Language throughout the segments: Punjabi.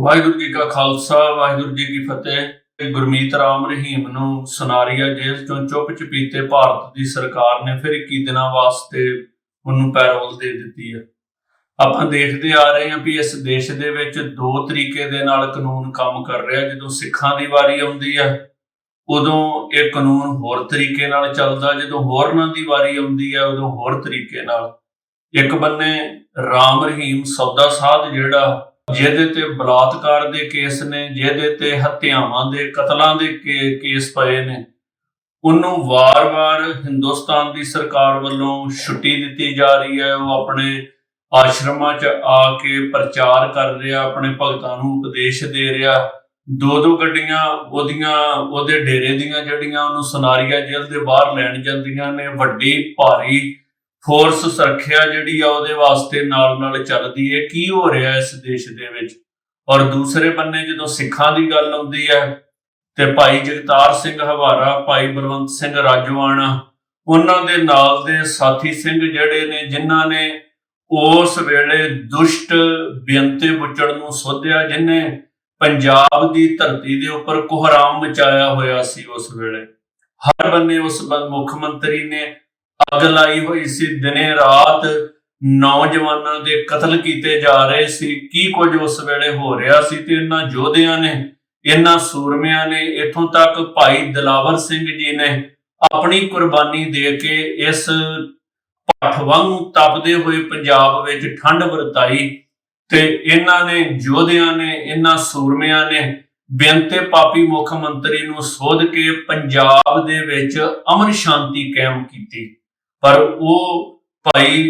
ਵਾਹਿਗੁਰੂ ਜੀ ਕਾ ਖਾਲਸਾ, ਵਾਹਿਗੁਰੂ ਜੀ ਕੀ ਫਤਿਹ। ਗੁਰਮੀਤ ਰਾਮ ਰਹੀਮ ਨੂੰ ਸੁਨਾਰੀਆ ਜੇਲ੍ਹ ਚੋਂ ਚੁੱਪ ਚਪੀਤੇ ਭਾਰਤ ਦੀ ਸਰਕਾਰ ਨੇ ਫਿਰ 21 ਦਿਨਾਂ ਵਾਸਤੇ ਉਹਨੂੰ ਪੈਰੋਲ ਦੇ ਦਿੱਤੀ ਹੈ ਆਪਾਂ ਦੇਖਦੇ ਆ ਰਹੇ ਹਾਂ ਵੀ ਇਸ ਦੇਸ਼ ਦੇ ਵਿੱਚ ਦੋ ਤਰੀਕੇ ਦੇ ਨਾਲ ਕਾਨੂੰਨ ਕੰਮ ਕਰ ਰਿਹਾ। ਜਦੋਂ ਸਿੱਖਾਂ ਦੀ ਵਾਰੀ ਆਉਂਦੀ ਹੈ ਉਦੋਂ ਇਹ ਕਾਨੂੰਨ ਹੋਰ ਤਰੀਕੇ ਨਾਲ ਚੱਲਦਾ। ਜਦੋਂ ਹੋਰਨਾਂ ਦੀ ਵਾਰੀ ਆਉਂਦੀ ਹੈ ਉਦੋਂ ਹੋਰ ਤਰੀਕੇ ਨਾਲ। ਇੱਕ ਬੰਨੇ ਰਾਮ ਰਹੀਮ ਸੌਦਾ ਸਾਧ ਜਿਹੜਾ ਜਿਹਦੇ ਤੇ ਬਲਾਤਕਾਰ ਦੇ ਕੇਸ ਨੇ, ਜਿਹਦੇ ਤੇ ਹੱਤਿਆਵਾਂ ਦੇ, ਕਤਲਾਂ ਦੇ ਕੇਸ ਪਏ ਨੇ, ਉਹਨੂੰ ਵਾਰ-ਵਾਰ ਹਿੰਦੁਸਤਾਨ ਦੀ ਸਰਕਾਰ ਵੱਲੋਂ ਛੁੱਟੀ ਦਿੱਤੀ ਜਾ ਰਹੀ ਹੈ। ਉਹ ਆਪਣੇ ਆਸ਼ਰਮਾਂ 'ਚ ਆ ਕੇ ਪ੍ਰਚਾਰ ਕਰ ਰਿਹਾ, ਆਪਣੇ ਭਗਤਾਂ ਨੂੰ ਉਪਦੇਸ਼ ਦੇ ਰਿਹਾ। ਦੋ ਦੋ ਗੱਡੀਆਂ ਉਹਦੀਆਂ, ਉਹਦੇ ਡੇਰੇ ਦੀਆਂ ਜਿਹੜੀਆਂ ਉਹਨੂੰ ਸੁਨਾਰੀਆ ਜੇਲ੍ਹ ਦੇ ਬਾਹਰ ਲੈਣ ਜਾਂਦੀਆਂ ਨੇ, ਵੱਡੀ, ਭਾਰੀ ਫੋਰਸ ਸੁਰੱਖਿਆ ਜਿਹੜੀ ਆ ਉਹਦੇ ਵਾਸਤੇ ਨਾਲ ਨਾਲ ਚੱਲਦੀ ਹੈ ਕੀ ਹੋ ਰਿਹਾ ਇਸ ਦੇਸ਼ ਦੇ ਵਿੱਚ? ਔਰ ਦੂਸਰੇ ਬੰਨੇ ਜਦੋਂ ਸਿੱਖਾਂ ਦੀ ਗੱਲ ਆਉਂਦੀ ਹੈ ਤੇ ਭਾਈ ਜਗਤਾਰ ਸਿੰਘ ਹਵਾਰਾ, ਭਾਈ ਬਲਵੰਤ ਸਿੰਘ ਰਾਜਵਾਨਾ ਉਹਨਾਂ ਦੇ ਨਾਲ ਦੇ ਸਾਥੀ ਸਿੰਘ ਜਿਹੜੇ ਨੇ, ਜਿਨ੍ਹਾਂ ਨੇ ਉਸ ਵੇਲੇ ਦੁਸ਼ਟ ਬੇਅੰਤੇ ਬੁੱਚੜ ਨੂੰ ਸੋਧਿਆ, ਜਿਨੇ ਪੰਜਾਬ ਦੀ ਧਰਤੀ ਦੇ ਉੱਪਰ ਕੋਹਰਾਮ ਮਚਾਇਆ ਹੋਇਆ ਸੀ ਉਸ ਵੇਲੇ। ਹਰ ਬੰਨੇ ਉਸ ਮੁੱਖ ਮੰਤਰੀ ਨੇ ਅੱਗ ਲਾਈ ਹੋਈ ਸੀ, ਦਿਨੇ ਰਾਤ ਨੌਜਵਾਨਾਂ ਦੇ ਕਤਲ ਕੀਤੇ ਜਾ ਰਹੇ ਸੀ। ਕੀ ਕੁਝ ਉਸ ਵੇਲੇ ਹੋ ਰਿਹਾ ਸੀ ਤੇ ਇਹਨਾਂ ਯੋਧਿਆਂ ਨੇ, ਇਹਨਾਂ ਸੂਰਮਿਆਂ ਨੇ ਇਥੋਂ ਤੱਕ ਭਾਈ ਦਿਲਾਵਰ ਸਿੰਘ ਜੀ ਨੇ ਆਪਣੀ ਕੁਰਬਾਨੀ ਦੇ ਕੇ ਇਸ ਭੱਠ ਵਾਂਗੂ ਤਪਦੇ ਹੋਏ ਪੰਜਾਬ ਵਿੱਚ ਠੰਡ ਵਰਤਾਈ ਤੇ ਇਹਨਾਂ ਨੇ, ਯੋਧਿਆਂ ਨੇ, ਇਹਨਾਂ ਸੂਰਮਿਆਂ ਨੇ ਬੇਅੰਤੇ ਪਾਪੀ ਮੁੱਖ ਮੰਤਰੀ ਨੂੰ ਸੋਧ ਕੇ ਪੰਜਾਬ ਦੇ ਵਿੱਚ ਅਮਨ ਸ਼ਾਂਤੀ ਕਾਇਮ ਕੀਤੀ। ਪਰ ਉਹ ਭਾਈ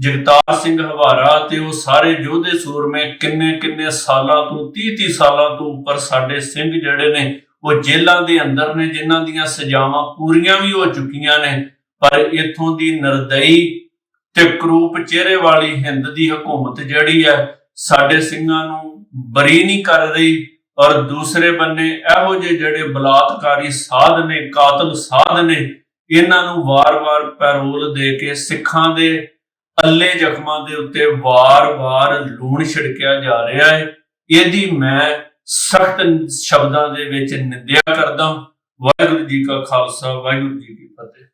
ਜਗਤਾਰ ਸਿੰਘ ਹਵਾਰਾ ਤੇ ਉਹ ਸਾਰੇ ਯੋਧੇ ਸੂਰਮੇ ਕਿੰਨੇ ਕਿੰਨੇ ਸਾਲਾਂ ਤੋਂ 30 30 ਸਾਲਾਂ ਤੋਂ ਉੱਪਰ ਸਾਡੇ ਸਿੰਘ ਜਿਹੜੇ ਨੇ, ਉਹ ਜੇਲ੍ਹਾਂ ਦੇ ਅੰਦਰ ਨੇ, ਜਿਨ੍ਹਾਂ ਦੀਆਂ ਸਜ਼ਾਵਾਂ ਪੂਰੀਆਂ ਵੀ ਹੋ ਚੁੱਕੀਆਂ ਨੇ। ਪਰ ਇਥੋਂ ਦੀ ਨਰਦਈ ਤੇ ਕਰੂਪ ਚਿਹਰੇ ਵਾਲੀ ਹਿੰਦ ਦੀ ਹਕੂਮਤ ਜਿਹੜੀ ਹੈ, ਸਾਡੇ ਸਿੰਘਾਂ ਨੂੰ ਬਰੀ ਨਹੀਂ ਕਰ ਰਹੀ ਔਰ ਦੂਸਰੇ ਬੰਨੇ ਇਹੋ ਜਿਹੇ ਜਿਹੜੇ ਬਲਾਤਕਾਰੀ ਸਾਧ ਨੇ, ਕਾਤਲ ਸਾਧ ਨੇ ਇਹਨਾਂ ਨੂੰ ਵਾਰ-ਵਾਰ ਪੈਰੋਲ ਦੇ ਕੇ ਸਿੱਖਾਂ ਦੇ ਅੱਲੇ ਜ਼ਖਮਾਂ ਦੇ ਉੱਤੇ ਵਾਰ-ਵਾਰ ਲੂਣ ਛਿੜਕਿਆ ਜਾ ਰਿਹਾ ਹੈ। ਇਹਦੀ ਮੈਂ ਸਖਤ ਸ਼ਬਦਾਂ ਦੇ ਵਿੱਚ ਨਿੰਦਿਆ ਕਰਦਾ ਵਾਹਿਗੁਰੂ ਜੀ ਕਾ ਖਾਲਸਾ, ਵਾਹਿਗੁਰੂ ਜੀ ਕੀ ਫਤਿਹ।